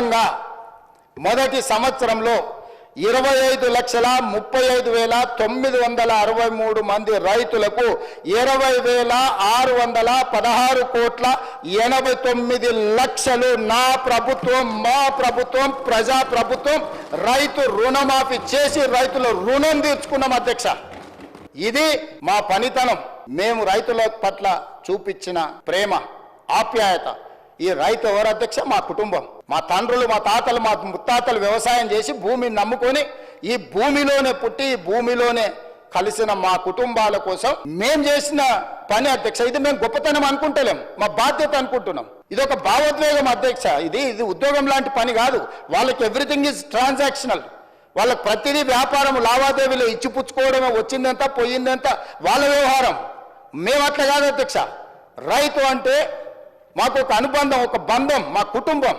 అదనంగా మొదటి సంవత్సరంలో ఇరవై ఐదు లక్షల ముప్పై ఐదు వేల తొమ్మిది వందల అరవై మూడు మంది రైతులకు ఇరవై వేల ఆరు వందల పదహారు కోట్ల ఎనభై తొమ్మిది లక్షలు నా ప్రభుత్వం మా ప్రభుత్వం ప్రజా ప్రభుత్వం రైతు రుణమాఫీ చేసి రైతుల రుణం తీర్చుకున్నాం అధ్యక్ష. ఇది మా పనితనం. మేము రైతుల పట్ల చూపించిన ప్రేమ ఆప్యాయత. ఈ రైతు ఎవరు అధ్యక్ష మా కుటుంబం. మా తండ్రులు మా తాతలు మా ముత్తాతలు వ్యవసాయం చేసి భూమిని నమ్ముకొని ఈ భూమిలోనే పుట్టి ఈ భూమిలోనే కలిసిన మా కుటుంబాల కోసం మేం చేసిన పని అధ్యక్ష ఇది మేము గొప్పతనం అనుకుంటలేం మా బాధ్యత అనుకుంటున్నాం. ఇది ఒక భావోద్వేగం అధ్యక్ష ఇది ఇది ఉద్యోగం లాంటి పని కాదు. వాళ్ళకి ఎవ్రీథింగ్ ఈజ్ ట్రాన్సాక్షనల్ వాళ్ళకి ప్రతిదీ వ్యాపారం లావాదేవీలు ఇచ్చిపుచ్చుకోవడమే వచ్చిందంత పోయిందంత వాళ్ళ వ్యవహారం. మేము అట్లా కాదు అధ్యక్ష. రైతు అంటే మాకు ఒక అనుబంధం ఒక బంధం మా కుటుంబం.